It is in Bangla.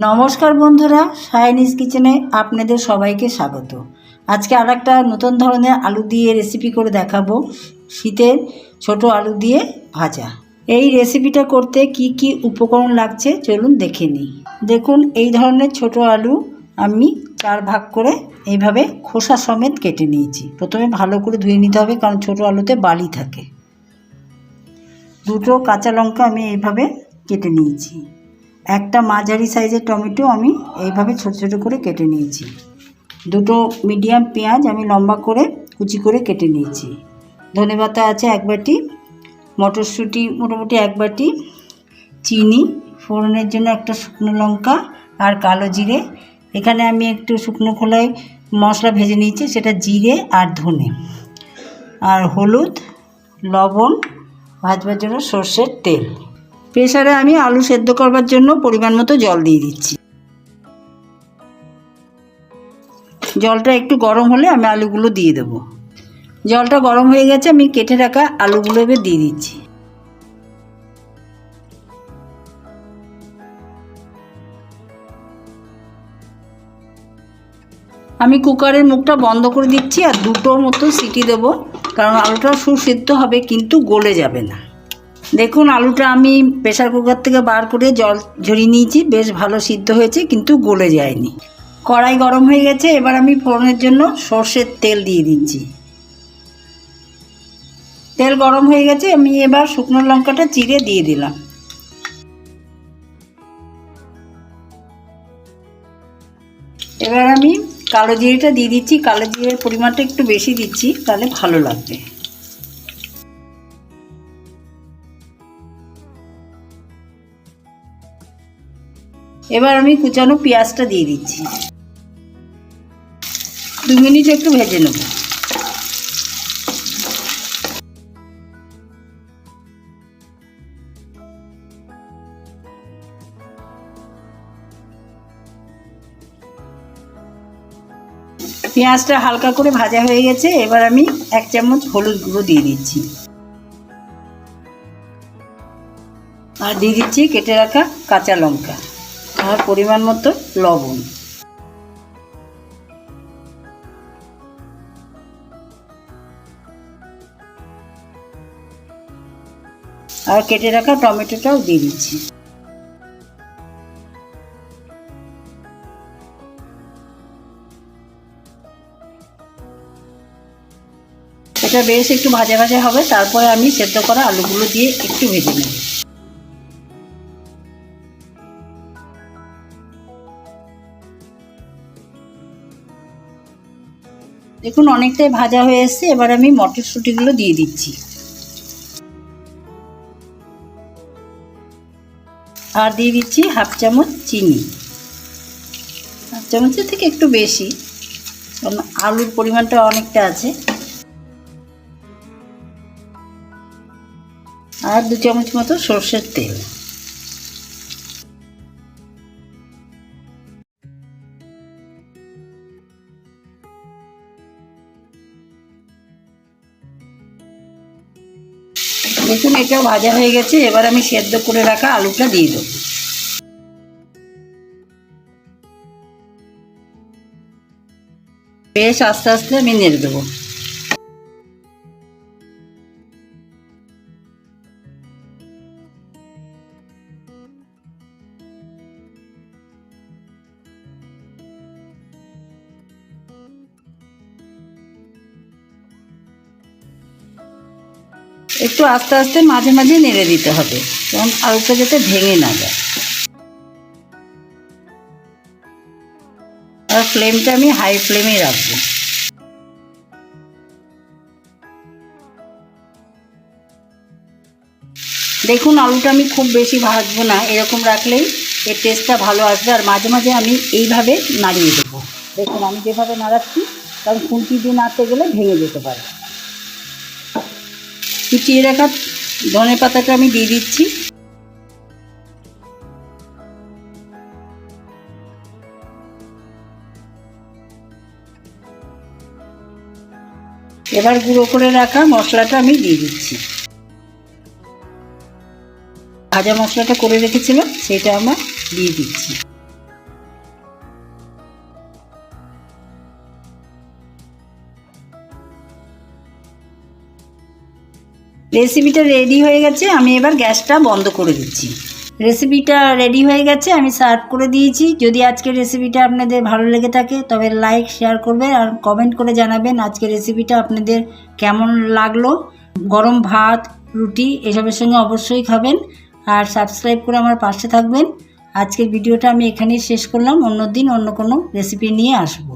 নমস্কার বন্ধুরা সায়নিস কিচেনে আপনাদের সবাইকে স্বাগত। আজকে আর একটা নতুন ধরনের আলু দিয়ে রেসিপি করে দেখাবো। শীতের ছোট আলু দিয়ে ভাজা। এই রেসিপিটা করতে কি কি উপকরণ লাগছে চলুন দেখে নিই। দেখুন, এই ধরনের ছোট আলু আমি চার ভাগ করে এইভাবে খোসা সমেত কেটে নিয়েছি। প্রথমে ভালো করে ধুয়ে নিতে হবে, কারণ ছোট আলুতে বালি থাকে। দুটো কাঁচা লঙ্কা আমি এইভাবে কেটে নিয়েছি। একটা মাঝারি সাইজের টমেটো আমি এইভাবে ছোট ছোট করে কেটে নিয়েছি। দুটো মিডিয়াম পেঁয়াজ আমি লম্বা করে কুচি করে কেটে নিয়েছি। ধনেপাতা আছে এক বাটি, মটরশুঁটি মোটামুটি এক বাটি, চিনি, ফোড়নের জন্য একটা শুকনো লঙ্কা আর কালো জিরে। এখানে আমি একটু শুকনো খোলায় মশলা ভেজে নিয়েছি, সেটা জিরে আর ধনে। আর হলুদ, লবণ, ভাজবার জন্য সর্ষের তেল। প্রেসারে আমি আলু সেদ্ধ করবার জন্য পরিমাণ মতো জল দিয়ে দিচ্ছি। জলটা একটু গরম হলে আমি আলুগুলো দিয়ে দেব। জলটা গরম হয়ে গেছে, আমি কেটে রাখা আলুগুলো এবার দিয়ে দিচ্ছি। আমি কুকারের মুখটা বন্ধ করে দিচ্ছি আর দুটো মতো সিটি দেব, কারণ আলুটা সুসিদ্ধ হবে কিন্তু গলে যাবে না। দেখুন, আলুটা আমি প্রেসার কুকার থেকে বার করে জল ঝরিয়ে নিয়েছি। বেশ ভালো সিদ্ধ হয়েছে, কিন্তু গলে যায়নি। কড়াই গরম হয়ে গেছে, এবার আমি ফোড়নের জন্য সর্ষের তেল দিয়ে দিচ্ছি। তেল গরম হয়ে গেছে, আমি এবার শুকনো লঙ্কাটা চিড়ে দিয়ে দিলাম। এবার আমি কালো জিরেটা দিয়ে দিচ্ছি। কালো জিরের পরিমাণটা একটু বেশি দিচ্ছি, তাহলে ভালো লাগবে। এবার আমি কুচানো পেঁয়াজটা দিয়ে দিচ্ছি। দু মিনিট একটু ভেজে নেব। পেঁয়াজটা হালকা করে ভাজা হয়ে গেছে, এবার আমি এক চামচ হলুদ গুঁড়ো দিয়ে দিচ্ছি। আর দিয়ে দিচ্ছি কেটে রাখা কাঁচা লঙ্কা। আর পরিমাণ মতো লবণ। আর কেটে রাখা টমেটোটাও দিয়ে দিচ্ছি। এটা বেশ একটু ভাজা ভাজা হবে, তারপরে আমি সেদ্ধ করা আলুগুলো দিয়ে একটু ভেজে নেব। দেখুন, অনেকটাই ভাজা হয়ে এসছে। এবার আমি মটরশুঁটিগুলো দিয়ে দিচ্ছি। আর দিয়ে দিচ্ছি হাফ চামচ চিনি। হাফ চামচের থেকে একটু বেশি, কারণ আলুর পরিমাণটা অনেকটা আছে। আর দু চামচ মতো সর্ষের তেল। দেখুন এটাও ভাজা হয়ে গেছে, এবার আমি সেদ্ধ করে রাখা আলুটা দিয়ে দেবো। বেশ আস্তে আস্তে আমি নেড়ে দেবো। একটু আস্তে আস্তে মাঝে মাঝে নেড়ে দিতে হবে। কারণ আলুটা যাতে ভেঙে না যায়। আর ফ্লেমটা আমি হাই ফ্লেমে রাখব। দেখুন, আলুটা আমি খুব বেশি ভাজবো না। এরকম রাখলেই এর টেস্টটা ভালো আসবে। আর মাঝে মাঝে আমি এইভাবে নাড়িয়ে দেবো। দেখুন, আমি যেভাবে নাড়াচ্ছি কারণ খুঁটি দিয়ে নাড়তে গেলে ভেঙে যেতে পারে। কুচিয়ে রাখা ধনে পাতাটা আমি দিয়ে দিচ্ছি। এবার গুঁড়ো করে রাখা মশলাটা আমি দিয়ে দিচ্ছি। ভাজা মশলাটা করে রেখেছিলাম, সেটা আমার দিয়ে দিচ্ছি। রেসিপিটা রেডি হয়ে গেছে, আমি এবার গ্যাসটা বন্ধ করে দিচ্ছি। রেসিপিটা রেডি হয়ে গেছে, আমি সার্ভ করে দিয়েছি। যদি আজকের রেসিপিটা আপনাদের ভালো লেগে থাকে, তবে লাইক শেয়ার করবেন আর কমেন্ট করে জানাবেন আজকের রেসিপিটা আপনাদের কেমন লাগল। গরম ভাত, রুটি, এসবের সঙ্গে অবশ্যই খাবেন আর সাবস্ক্রাইব করে আমার পাশে থাকবেন। আজকের ভিডিওটা আমি এখানেই শেষ করলাম। অন্য দিন অন্য কোনো রেসিপি নিয়ে আসব।